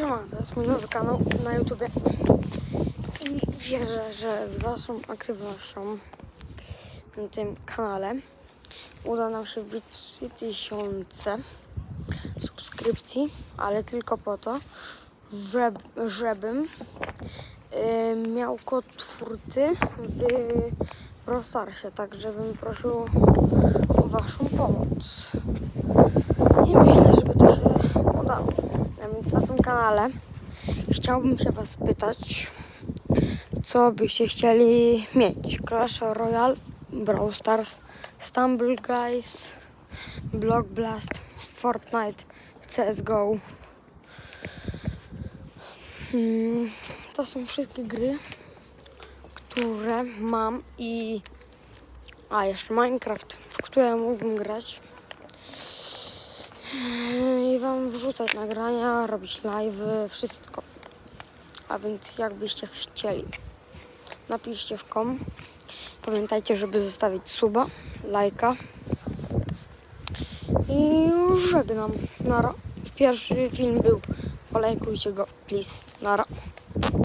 Siema, to jest mój nowy kanał na YouTubie i wierzę, że z Waszą aktywnością na tym kanale uda nam się wbić 3000 subskrypcji, ale tylko po to, żeby, żebym y, miał kod twórcy w Rosarsie, tak żebym prosił o Waszą pomoc. I myślę, żeby to się udało. A więc na tym kanale chciałbym się Was pytać, co byście chcieli mieć. Clash Royale, Brawl Stars, Stumble Guys, Block Blast, Fortnite, CSGO. Hmm, to są wszystkie gry, które mam i... A, jeszcze Minecraft, w które mógłbym grać i wam wrzucać nagrania, robić live, wszystko. A więc jakbyście chcieli, napiszcie w kom. Pamiętajcie, żeby zostawić suba, lajka. I żegnam. Nara. Pierwszy film był. Polajkujcie go, please. Nara.